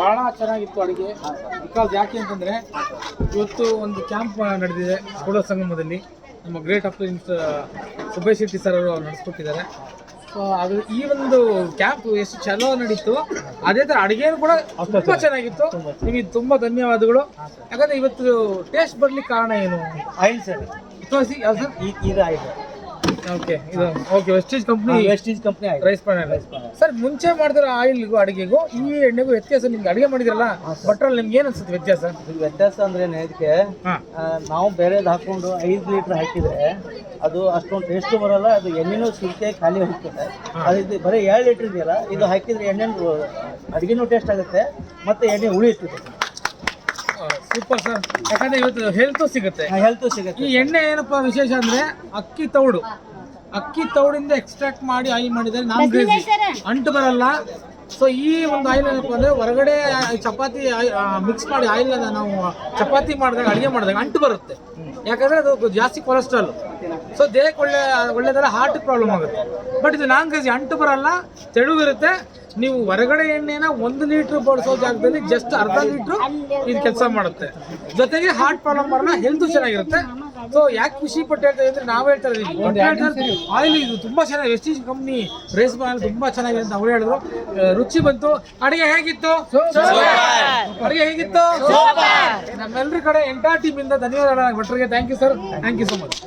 ಬಹಳ ಚೆನ್ನಾಗಿತ್ತು ಅಡುಗೆ. ಬಿಕಾಸ್ ಯಾಕೆ ಅಂತಂದ್ರೆ ಇವತ್ತು ಒಂದು ಕ್ಯಾಂಪ್ ನಡೆದಿದೆ ಸ್ಕೂಲ ಸಂಗಮದಲ್ಲಿ. ನಮ್ಮ great appliances Subesh Shetty sir ಅವರು ನಡೆಸ್ಕೊಟ್ಟಿದ್ದಾರೆ. ಸೊ ಅದು ಈ ಒಂದು ಕ್ಯಾಂಪ್ ಎಷ್ಟು ಚಲೋ ನಡೀತು ಅದೇ ಥರ ಅಡುಗೆನೂ ಕೂಡ ತುಂಬ ಚೆನ್ನಾಗಿತ್ತು. ನಿಮಗೆ ತುಂಬ ಧನ್ಯವಾದಗಳು. ಯಾಕಂದರೆ ಇವತ್ತು ಟೇಸ್ಟ್ ಬರ್ಲಿಕ್ಕೆ ಕಾರಣ ಏನು? ಆಯಿಲ್ ಸರ್ ಸರ್ ಈ- ಇದು ಆಯಿಲ್ ಓಕೆ ಇದು okay Vestige company Vestige company oil rice panel sir ಮುಂಚೆ ಮಾಡಿದ್ರೆ ಆಯಿಲ್ಗೂ ಅಡುಗೆಗೂ ಈ ಎಣ್ಣೆಗೂ ವ್ಯತ್ಯಾಸ ನಿಮ್ಗೆ ಅಡುಗೆ ಮಾಡಿದಿರಲ್ಲ ಬಟ್ರಲ್ಲಿ ನಿಮ್ಗೆ ಏನು ಅನ್ಸುತ್ತೆ ವ್ಯತ್ಯಾಸ? ವ್ಯತ್ಯಾಸ ಅಂದ್ರೆ ಇದಕ್ಕೆ ನಾವು ಬೇರೆದು ಹಾಕೊಂಡು ಐದು ಲೀಟ್ರ್ ಹಾಕಿದ್ರೆ ಅದು ಅಷ್ಟೊಂದು ಟೇಸ್ಟ್ ಬರಲ್ಲ ಅದು ಎಣ್ಣೆನೂ ಸುರಿಕೆ ಖಾಲಿ ಹೋಗ್ತದೆ. ಅದು ಬರೀ ಎರಡು ಲೀಟ್ರ್ ಇದೆಯಲ್ಲ ಇದು ಹಾಕಿದ್ರೆ ಎಣ್ಣೆ ಅಡುಗೆನೂ ಟೇಸ್ಟ್ ಆಗುತ್ತೆ ಮತ್ತೆ ಎಣ್ಣೆ ಉಳಿಯುತ್ತದೆ. ಸೂಪರ್ ಸರ್ ಯಾಕಂದ್ರೆ ಇವತ್ತು ಹೆಲ್ತ್ ಸಿಗುತ್ತೆ. ಹೆಲ್ತ್ ಸಿಗುತ್ತೆ ಈ ಎಣ್ಣೆ ಏನಪ್ಪಾ ವಿಶೇಷ ಅಂದ್ರೆ ಅಕ್ಕಿ ತೌಡು. ಅಕ್ಕಿ ತೌಡಿಂದ ಎಕ್ಸ್ಟ್ರಾಕ್ಟ್ ಮಾಡಿ ಆಯಿಲ್ ಮಾಡಿದರೆ ನಾನ್ ಗ್ರೇವಿ ಅಂಟು ಬರಲ್ಲ. ಸೊ ಈ ಒಂದು ಆಯಿಲ್ ಏನಪ್ಪ ಅಂದ್ರೆ ಹೊರಗಡೆ ಚಪಾತಿ ಮಿಕ್ಸ್ ಮಾಡಿ ಆಯಿಲ್ ನಾವು ಚಪಾತಿ ಮಾಡಿದಾಗ ಅಡುಗೆ ಮಾಡಿದಾಗ ಅಂಟು ಬರುತ್ತೆ. ಯಾಕಂದ್ರೆ ಅದು ಜಾಸ್ತಿ ಕೊಲೆಸ್ಟ್ರಾಲ್ ಸೊ ದೇಹಕ್ಕೆ ಒಳ್ಳೆ ಒಳ್ಳೆದಲ್ಲ ಹಾರ್ಟ್ ಪ್ರಾಬ್ಲಮ್ ಆಗುತ್ತೆ. ಬಟ್ ಇದು ನಾನ್ ಗ್ರೇಜಿ ಅಂಟು ಬರಲ್ಲ ತೆಳುವಿರುತ್ತೆ. ನೀವು ಹೊರಗಡೆ ಎಣ್ಣೆನ ಒಂದು ಲೀಟ್ರ್ ಬಳಸೋ ಜಾಗದಲ್ಲಿ ಜಸ್ಟ್ ಅರ್ಧ ಲೀಟ್ರ್ ಇದು ಕೆಲಸ ಮಾಡುತ್ತೆ. ಜೊತೆಗೆ ಹಾರ್ಟ್ ಪ್ರಾಬ್ಲಮ್ ಬರಲ್ಲ ಹೆಲ್ತ್ ಚೆನ್ನಾಗಿರುತ್ತೆ. ಸೊ ಯಾಕೆ ಖುಷಿ ಪಟ್ಟು ಹೇಳ್ತಾ ಅಂದ್ರೆ ನಾವು ಹೇಳ್ತಾ ಇದ್ದೀವಿ. ಆಯಿಲ್ ಇದು ತುಂಬಾ ಚೆನ್ನಾಗಿ ವೆಸ್ಟೀಜ್ ಕಂಪ್ನಿ ರೇಸ್ ಆಯಿಲ್ ತುಂಬಾ ಚೆನ್ನಾಗಿದೆ ಅಂತ ಅವ್ರು ಹೇಳಿದ್ರು. ರುಚಿ ಬಂತು. ಅಡಿಗೆ ಹೇಗಿತ್ತು? ಅಡಿಗೆ ಹೇಗಿತ್ತು? ನಮ್ಮೆಲ್ಲರ ಕಡೆ ಎಂಟಾ ಟೀಮ್ ಇಂದ ಧನ್ಯವಾದಗಳು ಭಟ್ರಿಗೆ thank you sir thank you so much